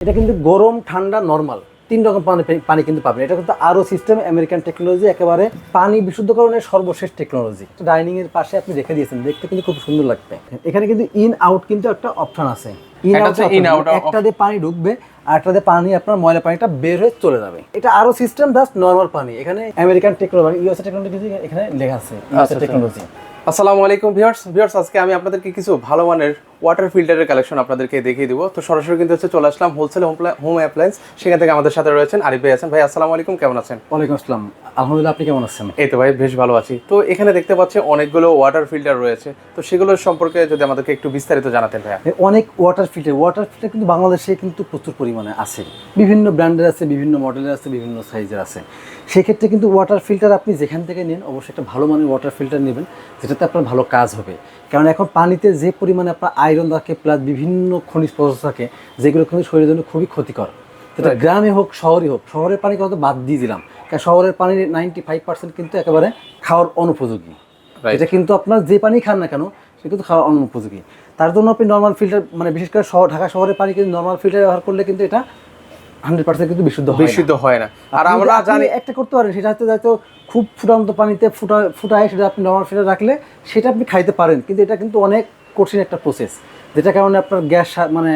এটা কিন্তু গরম ঠান্ডা নর্মাল তিন রকম পানি পানি কিন্তু পাবেন। এটা কিন্তু আরও সিস্টেম আমেরিকান টেকনোলজি একেবারে পানি বিশুদ্ধকরণের সর্বশেষ টেকনোলজি ডাইনিং এর পাশে আপনি রেখে দিয়েছেন দেখতে কিন্তু খুব সুন্দর লাগবে। এখানে কিন্তু ইন আউট কিন্তু একটা অপশন আছে। ইন একটা আউট একটা দিয়ে পানি ঢুকবে আর একটা দিয়ে পানি আপনার ময়লা পানিটা বের হয়ে চলে যাবে। এটা আরও সিস্টেম জাস্ট নর্মাল পানি। এখানে আমেরিকান টেকনোলজি ইউএসএ টেকনোলজি এখানে লেখা আছে ইউএসএ আচ্ছা। টেকনোলজি আসসালামু আলাইকুম ভিউয়ার্স। ভিউয়ার্স আজকে আমি আপনাদেরকে কিছু ভালো মানের ওয়াটার ফিল্টারের কালেকশন আপনাদেরকে দেখিয়ে দিব। তো সরাসরি কিন্তু হচ্ছে চলে আসলাম হোলসেল হোম অ্যাপ্লায়েন্স সেখান থেকে আমাদের সাথে রয়েছেন আরিফ ভাই আছেন। ভাই আসসালামু আলাইকুম কেমন আছেন? ওয়ালাইকুম আসসালাম। আলহামদুলিল্লাহ আপনি কেমন আছেন? এই তো ভাই বেশ ভালো আছি। তো এখানে দেখতে পাচ্ছি অনেকগুলো ওয়াটার ফিল্টার রয়েছে। তো সেগুলোর সম্পর্কে যদি আমাদেরকে একটু বিস্তারিত জানাতেন ভাইয়া। অনেক ওয়াটার ফিল্টার ওয়াটার ফিল্টার কিন্তু বাংলাদেশে কিন্তু প্রচুর পরিমাণে আছে। বিভিন্ন ব্র্যান্ডের আছে বিভিন্ন মডেলের আছে বিভিন্ন সাইজের আছে। সেক্ষেত্রে কিন্তু ওয়াটার ফিল্টার আপনি যেখান থেকে নিন অবশ্যই একটা ভালো মানের ওয়াটার ফিল্টার নেবেন যেটাতে আপনার ভালো কাজ হবে। কারণ এখন পানিতে যে পরিমাণে আপনার আয়রন থাকে প্লাস বিভিন্ন খনিজ পদার্থ থাকে যেগুলো কিন্তু শরীরের জন্য খুবই ক্ষতিকর। সেটা গ্রামে হোক শহরে হোক শহরের পানি কথা বাদ দিয়ে দিলাম। কারণ শহরের পানির নাইনটি ফাইভ পার্সেন্ট কিন্তু একেবারে খাওয়ার অনুপযোগী। এটা কিন্তু আপনার যে পানি খান না কেন সে কিন্তু খাওয়ার অনুপযোগী। তার জন্য আপনি নর্মাল ফিল্টার মানে বিশেষ করে শহর ঢাকা শহরের পানি কিন্তু নর্মাল ফিল্টার ব্যবহার করলে কিন্তু এটা হান্ড্রেড পার্সেন্ট কিন্তু বিশুদ্ধ হয় বিশুদ্ধ হয় না। আর আমরা জানি একটা করতে পারেন সেটা হচ্ছে হয়তো খুব ফুটান্ত পানিতে ফুটা ফুটায় সেটা আপনি নর্মাল ফিল্টার রাখলে সেটা আপনি খাইতে পারেন কিন্তু এটা কিন্তু অনেক কঠিন একটা প্রসেস যেটা কারণে আপনার গ্যাস মানে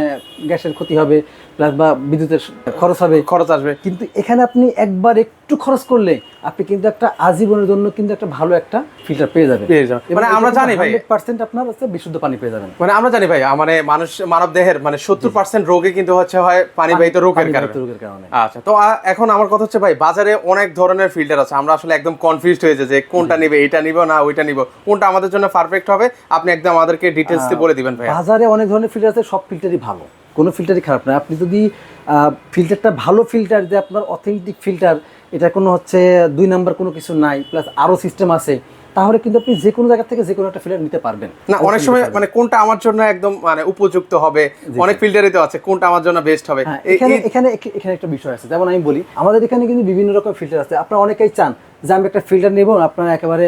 গ্যাসের ক্ষতি হবে প্লাস বা বিদ্যুতের খরচ হবে। খরচ আসবে। কিন্তু এখানে আপনি একবার একটু খরচ করলে আপনি কিন্তু একটা আজীবনের জন্য কিন্তু একটা ভালো একটা ফিল্টার পেয়ে যাবেন। পেয়ে যাবেন। মানে আমরা জানি ভাই। হান্ড্রেড পার্সেন্ট আপনার হচ্ছে বিশুদ্ধ পানি পেয়ে যাবেন। মানে আমরা জানি ভাই মানে মানুষ মানব দেহের মানে সত্তর পার্সেন্ট রোগে কিন্তু হচ্ছে হয় পানিবাহিত রোগের পানিবাহিত কারণে। রোগের কারণে। আচ্ছা তো এখন আমার কথা হচ্ছে ভাই বাজারে অনেক ধরনের ফিল্টার আছে। আমরা আসলে একদম কনফিউজড হয়ে যাই যে কোনটা নিবে এটা নিব না ওইটা নিব। কোনটা আমাদের জন্য পারফেক্ট হবে আপনি একদম আমাদেরকে ডিটেলস বলে দিবেন ভাই বাজারে অনেক ধরনের ফিল্টার আছে সব ফিল্টারই ভালো। কোনো ফিল্টারই খারাপ না। আপনি যদি ফিল্টারটা ভালো ফিল্টার যে আপনার অথেন্টিক ফিল্টার এটা কোনো হচ্ছে দুই নাম্বার কোনো কিছু নাই প্লাস আরও সিস্টেম আছে তাহলে কিন্তু আপনি যে কোনো জায়গা থেকে যে কোনো একটা ফিল্টার নিতে পারবেন। না অনেক সময় মানে কোনটা আমার জন্য একদম মানে উপযুক্ত হবে অনেক ফিল্টারই তো আছে কোনটা আমার জন্য বেস্ট হবে? হ্যাঁ এখানে এখানে এখানে একটা বিষয় আছে। যেমন আমি বলি আমাদের এখানে কিন্তু বিভিন্ন রকম ফিল্টার আছে। আপনারা অনেকেই চান যে আমি একটা ফিল্টার নেব, আপনার একেবারে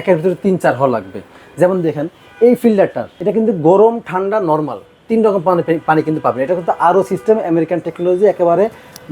একের ভিতরে তিন চার হল লাগবে। যেমন দেখেন, এই ফিল্টারটার এটা কিন্তু গরম, ঠান্ডা নর্মাল তিন রকম পানি পানি কিন্তু পাবেন। এটা কিন্তু আরও সিস্টেম আমেরিকান টেকনোলজি একেবারে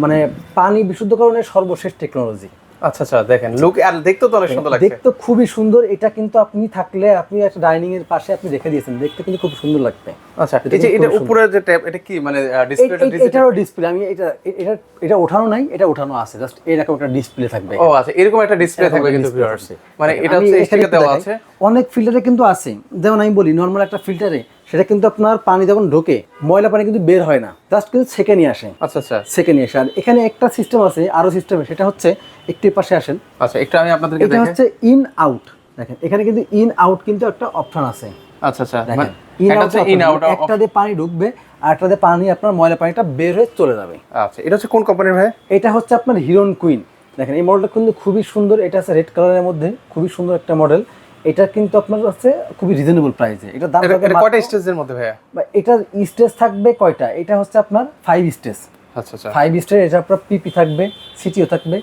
মানে পানি বিশুদ্ধকরণের সর্বশেষ টেকনোলজি আচ্ছা আচ্ছা দেখেন লুক আর দেখতে তো অনেক সুন্দর লাগছে। দেখতে খুবই সুন্দর এটা কিন্তু আপনি থাকলে আপনি একটা ডাইনিং এর পাশে আপনি রেখে দিয়েছেন দেখতে কিন্তু খুব সুন্দর লাগবে। আচ্ছা এই যে এটা খুব উপরের যে ট্যাব এটা কি মানে ডিসপ্লেটা এটারও ডিসপ্লে আমি এটা এটা এটা ওঠানো নাই এটা ওঠানো আছে জাস্ট এরকম একটা ডিসপ্লে থাকবে। ও আচ্ছা এরকম একটা ডিসপ্লে থাকবে কিন্তু ভিউয়ার্স মানে এটা হচ্ছে এখানে দেওয়া আছে। অনেক ফিল্টারে কিন্তু আছে। যেমন আমি বলি নর্মাল একটা ফিল্টারে সেটা কিন্তু আপনার পানি যখন ঢোকে ময়লা পানি কিন্তু বের হয় না। জাস্ট কিন্তু সেকে নিয়ে আসে আচ্ছা আচ্ছা। সেকে নিয়ে আসে আর এখানে একটা সিস্টেম আছে আরও সিস্টেম সেটা হচ্ছে একটু পাশে আসেন। আচ্ছা একটু আমি আপনাদেরকে এটা হচ্ছে ইন আউট দেখেন এখানে কিন্তু ইন আউট কিন্তু একটা অপশন আছে। আচ্ছা আচ্ছা। দেখেন ইন আউট ইন আউট একটা দিয়ে পানি ঢুকবে আর একটা দিয়ে পানি আপনার ময়লা পানিটা বের হয়ে চলে যাবে। আচ্ছা এটা হচ্ছে কোন কোম্পানির ভাই? এটা হচ্ছে আপনার হিরন কুইন দেখেন এই মডেলটা কিন্তু খুবই সুন্দর। এটা আছে রেড কালারের মধ্যে খুবই সুন্দর একটা মডেল এটা কিন্তু আপনার হচ্ছে খুবই রিজনেবল প্রাইসে এটা দাম থাকবে কয়টা স্টেজের মধ্যে ভাইয়া? এটার স্টেজ থাকবে কয়টা? এটা হচ্ছে আপনার ফাইভ স্টেজ আচ্ছা আচ্ছা। ফাইভ স্টেজ এটা আপনার পিপি থাকবে সিটিও থাকবে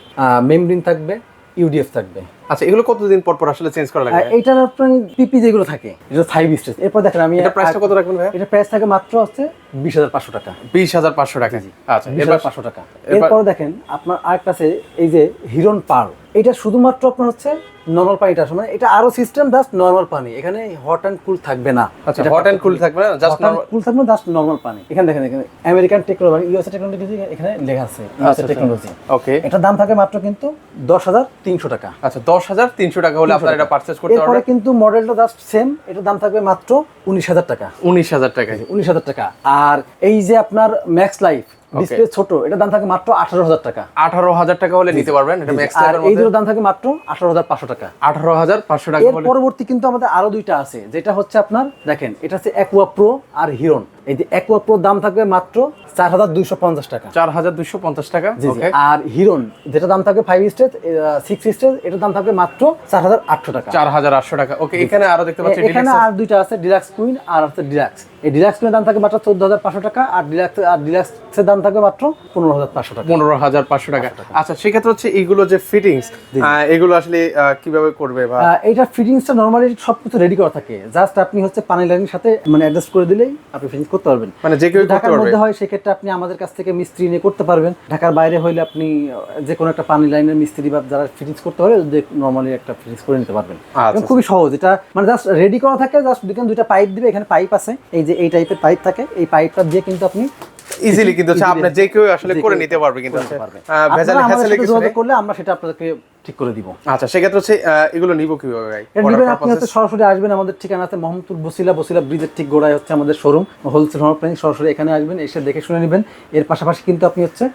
মেমব্রিন থাকবে ইউডিএফ থাকবে। আচ্ছা এগুলো কতদিন পর পর আসলে চেঞ্জ করা লাগে এইটার আপনার পিপি যেগুলো থাকে এটা ফাইভ স্টেজ এরপর দেখেন আমি এটা প্রাইসটা কত রাখবেন ভাইয়া? এটা প্রাইস থাকে মাত্র হচ্ছে বিশ হাজার পাঁচশো টাকা। বিশ হাজার পাঁচশো টাকা। আচ্ছা হাজার পাঁচশো টাকা। এরপর দেখেন আপনার আরেকটা আছে এই যে হিরন পার এটা শুধুমাত্র আপনার হচ্ছে নর্মাল পানিটা আসে মানে এটা আরও সিস্টেম জাস্ট নর্মাল পানি। এখানে হট অ্যান্ড কুল থাকবে না। আচ্ছা হট অ্যান্ড কুল থাকবে না জাস্ট কুল থাকবে জাস্ট নর্মাল পানি। এখানে দেখেন এখানে আমেরিকান টেকনোলজি ইউএসএ টেকনোলজি এখানে লেখা আছে ইউএসএ টেকনোলজি ওকে এটার দাম থাকে মাত্র কিন্তু দশ হাজার তিনশো টাকা। আচ্ছা দশ হাজার তিনশো টাকা হলে আপনারা এটা পারচেস করতে পারবেন। কিন্তু মডেলটা জাস্ট সেম এটার দাম থাকবে মাত্র উনিশ হাজার টাকা। উনিশ হাজার টাকায়। উনিশ হাজার টাকা। আর এই যে আপনার ম্যাক্স লাইফ ডিসপ্লে ছোট এটার দাম থাকে মাত্র আঠারো হাজার টাকা। আঠারো হাজার টাকা হলে নিতে পারবেন এটা ম্যাক্স আর এই দুটোর দাম থাকে মাত্র আঠারো হাজার পাঁচশো টাকা। আঠারো হাজার পাঁচশো টাকা পরবর্তী কিন্তু আমাদের আরও দুইটা আছে যেটা হচ্ছে আপনার দেখেন এটা হচ্ছে অ্যাকুয়া প্রো আর হিরন এই যে অ্যাকুয়া প্রো দাম থাকবে মাত্র চার হাজার দুইশো পঞ্চাশ টাকা। চার হাজার দুশো পঞ্চাশ টাকা? আর হিরন যেটা দাম থাকবে ফাইভ স্টেজ সিক্স স্টেজ এটার দাম থাকবে মাত্র চার হাজার আটশো টাকা। চার হাজার আটশো টাকা। ওকে এখানে আরও দেখতে পাচ্ছি এখানে আর দুইটা আছে ডিলাক্স কুইন আর হচ্ছে ডিলাক্স এই ডিলাক্স কুইনের দাম মাত্র চোদ্দ হাজার পাঁচশো টাকা আর ডিলাক্স আর ডিলাক্সের দাম মাত্র পনেরো হাজার পাঁচশো টাকা। পনেরো হাজার পাঁচশো টাকা। আচ্ছা সেক্ষেত্রে হচ্ছে এইগুলো যে ফিটিংস এগুলো আসলে কীভাবে করবে বা আহ, এইটার ফিটিংসটা নর্মালি সব কিছু রেডি করা থাকে। জাস্ট আপনি হচ্ছে পানি লাইনের সাথে মানে অ্যাডজাস্ট করে দিলেই আপনি ফিটিংস করতে পারবেন। মানে যে কেউ ঢাকার মধ্যে হয় সেক্ষেত্রে আপনি আমাদের কাছ থেকে মিস্ত্রি নিয়ে করতে পারবেন। ঢাকার বাইরে হইলে আপনি যে কোনো একটা পানি লাইনের মিস্ত্রি বা যারা ফিটিংস করতে পারে নর্মালি একটা ফিটিংস করে নিতে পারবেন। আচ্ছা, খুবই সহজ। এটা মানে জাস্ট রেডি করা থাকে জাস্ট দুইখানে দুইটা পাইপ দিবে এখানে পাইপ আছে। এই যে এই টাইপের পাইপ থাকে এই পাইপটা দিয়ে কিন্তু আপনি ইজিলি কিন্তু আপনার যে কেউ আসলে করে নিতে পারবে কিন্তু। ভেজাল হ্যাসেলে কিছু করলে আমরা সেটা আপনাদেরকে ঠিক করে দিব। আচ্ছা সেক্ষেত্রে হচ্ছে এগুলো নিব কীভাবে ভাই? নিবেন আপনি হচ্ছে সরাসরি আসবেন আমাদের ঠিকানাতে মোহাম্মদপুর বসিলা বসিলা ব্রিজের ঠিক গোড়ায় হচ্ছে আমাদের শোরুম হোলসেল হোমপ্লেন সরাসরি এখানে আসবেন এসে দেখে শুনে নেবেন। এর পাশাপাশি কিন্তু আপনি হচ্ছে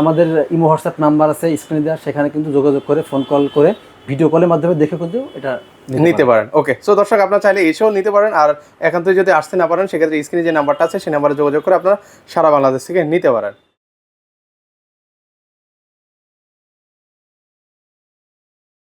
আমাদের ইমো হোয়াটসঅ্যাপ নাম্বার আছে স্ক্রিনে দেওয়া সেখানে কিন্তু যোগাযোগ করে ফোন কল করে ভিডিও কলের মাধ্যমে দেখে কিন্তু এটা নিতে নিতে পারেন ওকে সো দর্শক আপনারা চাইলে এসেও নিতে পারেন আর এখান থেকে যদি আসতে না পারেন সেক্ষেত্রে স্ক্রিনে যে নাম্বারটা আছে সেই নাম্বারে যোগাযোগ করে আপনারা সারা বাংলাদেশ থেকে নিতে পারেন।